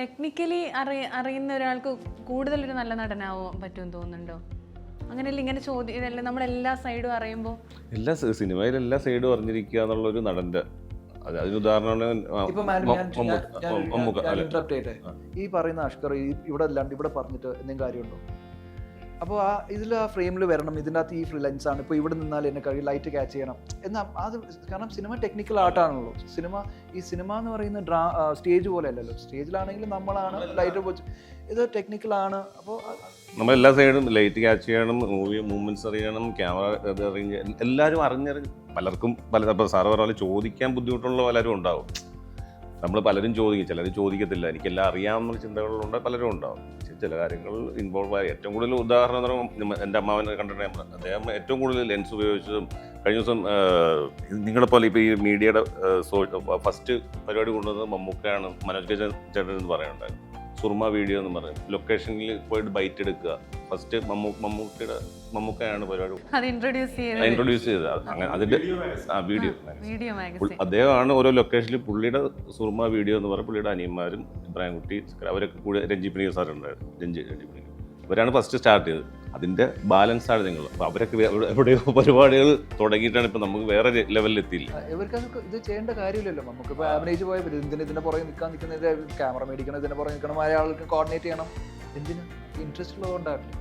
Technically അറി അറിയുന്ന ഒരാൾക്ക് കൂടുതലൊരു ഒരു നല്ല നടനാവാൻ പറ്റുമെന്ന് തോന്നുന്നുണ്ടോ? അങ്ങനെയല്ല ഇങ്ങനെ ചോദ്യം നമ്മൾ എല്ലാ സൈഡും അറിയുമ്പോൾ എല്ലാ സിനിമയിൽ എല്ലാ സൈഡും അറിഞ്ഞിരിക്കുക എന്നുള്ളൊരു നടന്റെ അത് അതിന് ഉദാഹരണമാണ് ഈ പറയുന്ന അഷ്കർ ഇവിടെ അല്ലാണ്ട് ഇവിടെ പറഞ്ഞിട്ട് എന്തെങ്കിലും കാര്യമുണ്ടോ? അപ്പോൾ ആ ഇതിൽ ആ ഫ്രെയിമിൽ വരണം ഇതിന്റെ അകത്ത് ഈ ഫ്രീ ലെൻസ് ആണ് ഇപ്പോൾ ഇവിടെ നിന്നാൽ എന്നെ കഴിയും ലൈറ്റ് ക്യാച്ച് ചെയ്യണം. എന്നാൽ അത് കാരണം സിനിമ ടെക്നിക്കൽ ആർട്ടാണല്ലോ സിനിമ ഈ സിനിമ എന്ന് പറയുന്ന ഡ്രാ സ്റ്റേജ് പോലെ അല്ലല്ലോ. സ്റ്റേജിലാണെങ്കിൽ നമ്മളാണ് ലൈറ്റ് വെച്ച് ഇത് ടെക്നിക്കൽ ആണ്. അപ്പോൾ നമ്മൾ എല്ലാ സൈഡും ലൈറ്റ് ക്യാച്ച് ചെയ്യണം മൂവി മൂവ്മെന്റ്സ് അറിയണം ക്യാമറ ഇത് അറിഞ്ഞ് എല്ലാവരും അറിഞ്ഞറിഞ്ഞ് പലർക്കും പല ഇപ്പോൾ സാറ് പറഞ്ഞ പോലെ ചോദിക്കാൻ ബുദ്ധിമുട്ടുള്ള പലരും ഉണ്ടാവും. നമ്മൾ പലരും ചോദിക്കും ചിലർ ചോദിക്കത്തില്ല. എനിക്കെല്ലാം അറിയാവുന്ന ചിന്തകളുണ്ട് പലരും ഉണ്ടാവും. ചില കാര്യങ്ങൾ ഇൻവോൾവ് ആയി. ഏറ്റവും കൂടുതൽ ഉദാഹരണം എന്ന് എന്റെ അമ്മാവനെ കണ്ടിട്ട് അദ്ദേഹം ഏറ്റവും കൂടുതൽ ലെൻസ് ഉപയോഗിച്ചതും കഴിഞ്ഞ ദിവസം നിങ്ങളെ പോലെ ഇപ്പോൾ ഈ മീഡിയയുടെ ഫസ്റ്റ് പരിപാടി കൊണ്ടുവന്നത് മമ്മൂക്കയാണ് മനോജ് ഗജൻ ചേട്ടൻ എന്ന് പറയുന്നുണ്ടായിരുന്നു. സുർമ വീഡിയോ എന്ന് പറയും. ലൊക്കേഷനിൽ പോയിട്ട് ബൈറ്റ് എടുക്കുക. ഫസ്റ്റ് മമ്മൂ മമ്മൂക്കയുടെ മമ്മൂക്കയാണ് പരിപാടി. ഇൻട്രൊഡ്യൂസ് ചെയ്ത്. ഇൻട്രൊഡ്യൂസ് ചെയ്തത് അതിന്റെ ആ വീഡിയോ വീഡിയോ മാഗസിൻ അദ്ദേഹമാണ് ഓരോ ലൊക്കേഷനിൽ പുള്ളിയുടെ സുർമ വീഡിയോ എന്ന് പറയുമ്പോൾ പുള്ളിയുടെ അനിയന്മാരും ഇബ്രാഹിം കുട്ടി അവരൊക്കെ കൂടെ രഞ്ജി സാർ ഉണ്ടായിരുന്നു രഞ്ജി രഞ്ജി അവരാണ് ഫസ്റ്റ് സ്റ്റാർട്ട് ചെയ്തത്. അതിന്റെ ബാലൻസ് ആണ് നിങ്ങൾ. അപ്പോൾ അവരൊക്കെ എവിടെ- എവിടെയോ പരിപാടികൾ തുടങ്ങിയിട്ടാണ് ഇപ്പോൾ നമുക്ക് വേറെ ലെവലിൽ എത്തിയില്ല? ഇവർക്ക് ഇത് ചെയ്യേണ്ട കാര്യമില്ലല്ലോ. നമുക്ക് ഇപ്പോൾ അഭിനയിച്ച് പോയ ഇതിന് ഇതിന്റെ പുറകെ നിൽക്കാൻ നിൽക്കുന്നത്? ക്യാമറ മേടിക്കണം ഇതിന്റെ പുറകെ നിൽക്കണം. അയാൾക്ക് കോർഡിനേറ്റ് ചെയ്യണം? എന്തിനും? ഇൻട്രസ്റ്റ് ഉള്ളതുകൊണ്ടാണ്.